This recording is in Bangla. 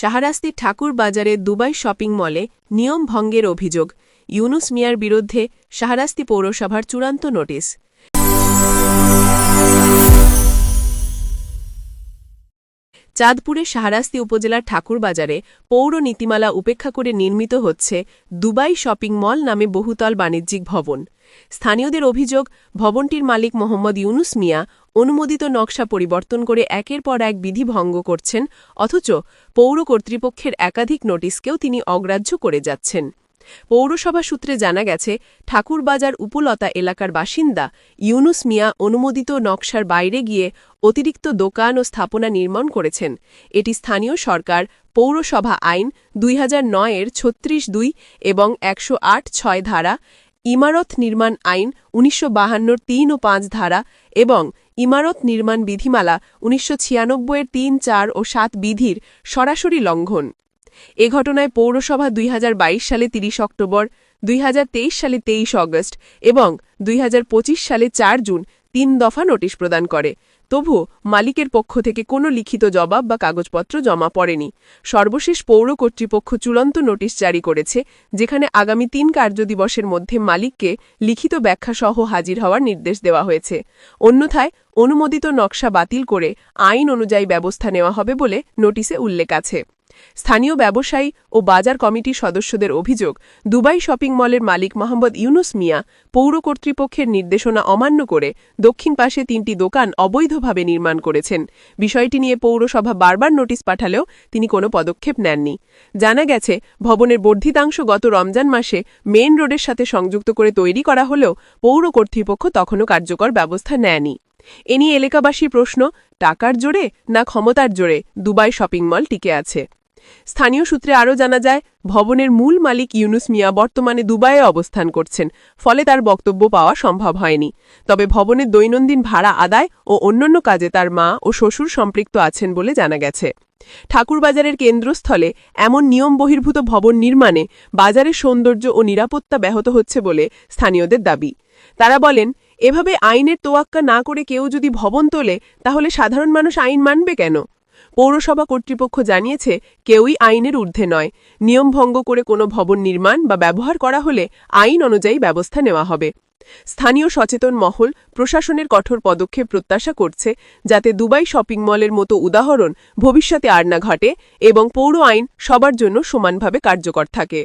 শাহরাস্তির ঠাকুর বাজারে দুবাই শপিং মলে নিয়ম ভঙ্গের অভিযোগ, ইউনুস মিয়ার বিরুদ্ধে শাহরাস্তি পৌরসভার চূড়ান্ত নোটিশ। চাঁদপুরের শাহরাস্তি উপজেলার ঠাকুরবাজারে পৌর নীতিমালা উপেক্ষা করে নির্মিত হচ্ছে দুবাই শপিং মল নামে বহুতল বাণিজ্যিক ভবন। স্থানীয়দের অভিযোগ, ভবনটির মালিক মোহাম্মদ ইউনুস মিয়া অনুমোদিত নকশা পরিবর্তন করে একের পর এক বিধি ভঙ্গ করছেন, অথচ পৌর কর্তৃপক্ষের একাধিক নোটিশকেও তিনি অগ্রাহ্য করে যাচ্ছেন। পৌরসভা সূত্রে জানা গেছে, ঠাকুরবাজার উপলতা এলাকার বাসিন্দা ইউনুস মিয়া অনুমোদিত নকশার বাইরে গিয়ে অতিরিক্ত দোকান ও স্থাপনা নির্মাণ করেছেন। এটি স্থানীয় সরকার, পৌরসভা আইন দুই হাজার নয় এর ছত্রিশ দুই এবং একশো আট ছয় ধারা, ইমারত নির্মাণ আইন উনিশশো বাহান্নর তিন ও পাঁচ ধারা এবং ইমারত নির্মাণ বিধিমালা উনিশশো ছিয়ানব্বইয়ের তিন, চার ও সাত বিধির সরাসরি লঙ্ঘন। এ ঘটনায় পৌরসভা দুই হাজার বাইশ সালে ৩০ অক্টোবর, দুই হাজার তেইশ সালে ২৩ অগস্ট এবং দুই হাজার পঁচিশ সালে ৪ জুন তিন দফা নোটিশ প্রদান করে। তবু মালিকের পক্ষ থেকে কোনো লিখিত জবাব বা কাগজপত্র জমা পড়েনি। সর্বশেষ পৌর কর্তৃপক্ষ চূড়ান্ত নোটিশ জারি করেছে, যেখানে আগামী তিন কার্যদিবসের মধ্যে মালিককে লিখিত ব্যাখ্যাসহ হাজির হওয়ার নির্দেশ দেওয়া হয়েছে। অন্যথায় অনুমোদিত নকশা বাতিল করে আইন অনুযায়ী ব্যবস্থা নেওয়া হবে বলে নোটিশে উল্লেখ আছে। স্থানীয় ব্যবসায়ী ও বাজার কমিটির সদস্যদের অভিযোগ, দুবাই শপিং মলের মালিক মোহাম্মদ ইউনুস মিয়া পৌর কর্তৃপক্ষের নির্দেশনা অমান্য করে দক্ষিণ পাশে তিনটি দোকান অবৈধভাবে নির্মাণ করেছেন। বিষয়টি নিয়ে পৌরসভা বারবার নোটিশ পাঠালেও তিনি কোনো পদক্ষেপ নেননি। জানা গেছে, ভবনের বর্ধিতাংশ গত রমজান মাসে মেন রোডের সাথে সংযুক্ত করে তৈরি করা হলেও পৌর কর্তৃপক্ষ তখনও কার্যকর ব্যবস্থা নেয়নি। এ নিয়ে এলাকাবাসীর প্রশ্ন, টাকার জোরে না ক্ষমতার জোরে দুবাই শপিং মল টিকে আছে? স্থানীয় সূত্রে আরও জানা যায়, ভবনের মূল মালিক ইউনুস মিয়া বর্তমানে দুবাইয়ে অবস্থান করছেন, ফলে তার বক্তব্য পাওয়া সম্ভব হয়নি। তবে ভবনের দৈনন্দিন ভাড়া আদায় ও অন্যান্য কাজে তার মা ও শ্বশুর সম্পৃক্ত আছেন বলে জানা গেছে। ঠাকুরবাজারের কেন্দ্রস্থলে এমন নিয়ম বহির্ভূত ভবন নির্মাণে বাজারের সৌন্দর্য ও নিরাপত্তা ব্যাহত হচ্ছে বলে স্থানীয়দের দাবি। তারা বলেন, এভাবে আইনের তোয়াক্কা না করে কেউ যদি ভবন তোলে, তাহলে সাধারণ মানুষ আইন মানবে কেন? পৌরসভা কর্তৃপক্ষ জানিয়েছে, কেউই আইনের ঊর্ধ্বে নয়। নিয়ম ভঙ্গ করে কোনো ভবন নির্মাণ বা ব্যবহার করা হলে আইন অনুযায়ী ব্যবস্থা নেওয়া হবে। স্থানীয় সচেতন মহল প্রশাসনের কঠোর পদক্ষেপ প্রত্যাশা করছে, যাতে দুবাই শপিং মলের মতো উদাহরণ ভবিষ্যতে আর না ঘটে এবং পৌর আইন সবার জন্য সমানভাবে কার্যকর থাকে।